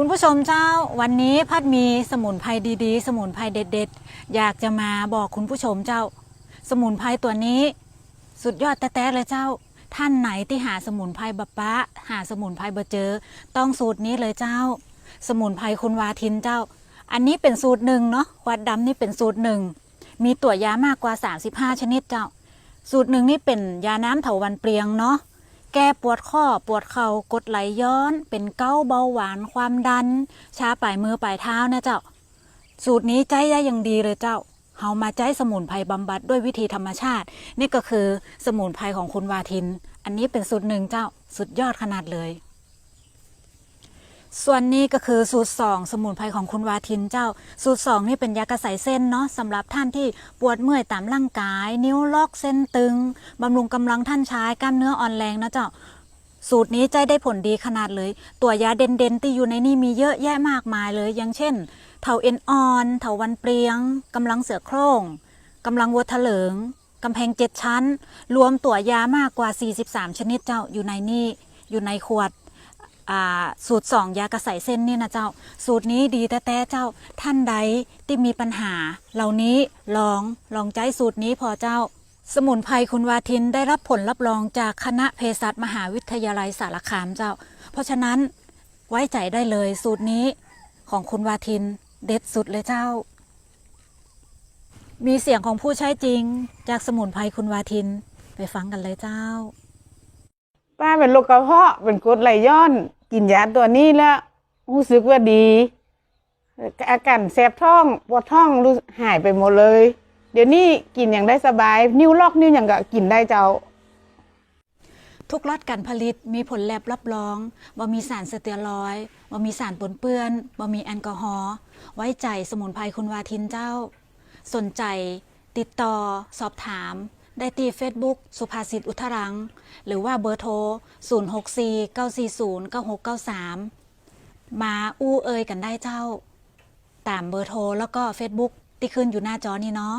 คุณผู้ชมเจ้าวันนี้พัดมีสมุนไพรดีๆ สมุนไพรเด็ดๆ อยากจะมาบอกคุณผู้ชมเจ้า สมุนไพรตัวนี้สุดยอดแต้ๆเลยเจ้า ท่านไหนที่หาสมุนไพรบะปะ หาสมุนไพรบะเจอ ต้องสูตรนี้เลยเจ้า สมุนไพรคุณวาทินเจ้า อันนี้เป็นสูตรหนึ่งเนาะขวดดำนี่เป็นสูตรหนึ่งมีตัวยามากกว่า 35 ชนิดเจ้า สูตรหนึ่งนี่เป็นยาน้ำเถาวันเปรียงเนาะ ก้ปวดข้อปวดเข่ากดไหลย้อน เป็นเก้าเบาหวานความดัน ชาปลายมือปลายเท้านะเจ้า สูตรนี้ใจได้อย่างดีเลยเจ้าเฮามาใจสมุนไพรบำบัดด้วยวิธีธรรมชาติ นี่ก็คือสมุนไพรของคุณวาทิน อันนี้เป็นสูตรหนึ่งเจ้าสุดยอดขนาดเลย ส่วนนี้ก็คือสูตรสองสมุนไพรของคุณวาทินเจ้า สูตรสองนี่เป็นยากระใสเส้นเนาะสำหรับท่านที่ปวดเมื่อยตามร่างกาย นิ้วล็อกเส้นตึงบำรุงกำลังท่านชายกล้ามเนื้ออ่อนแรงนะเจ้า สูตรนี้ใจได้ผลดีขนาดเลย ตัวยาเด่นๆที่อยู่ในนี่มีเยอะแยะมากมายเลย อย่างเช่น เถาเอ็นอ่อน เถาวันเปรียงกำลังเสือโคร่งกำลังวัวเถลิงกำแพงเจ็ดชั้น รวมตัวยามากกว่า 43 ชนิดเจ้าอยู่ในนี่อยู่ในขวด สูตรสองยากระใสเส้นนี่นะเจ้า สูตรนี้ดีแต่แต่เจ้าท่านใดที่มีปัญหา เหล่านี้ลองลองใจสูตรนี้พอเจ้า สมุนไพรคุณวาทินได้รับผลรับรองจากคณะเภสัชมหาวิทยาลัยสารคามเจ้า เพราะฉะนั้นไว้ใจได้เลยสูตรนี้ของคุณวาทินเด็ดสุดเลยเจ้า มีเสียงของผู้ใช้จริง จากสมุนไพรคุณวาทินไปฟังกันเลยเจ้า ป้าเป็นโรคกระเพาะเป็นกรดไหลย้อน กินยาตัวนี้แล้วรู้สึกว่าดี อาการแสบท้องปวดท้องรู้หายไปหมดเลย เดี๋ยวนี้กินอย่างได้สบาย นิ้วลอกนิ้วอย่างก็กินได้เจ้า ทุกล็อตการผลิตมีผลแลบรับรองว่ามีสารสเตียรอยว่ามีสารปนเปื้อนว่ามีแอลกอฮอล์ไว้ใจสมุนไพรคุณวาทินเจ้า สนใจ ติดต่อ สอบถาม ได้ที่ Facebook สุภาษิตอุทรัง หรือว่าเบอร์โทร 064 940 9693 มาอู้เอ่ยกันได้เจ้า ตามเบอร์โทรแล้วก็ Facebook ที่ขึ้นอยู่หน้าจอนี่เนาะ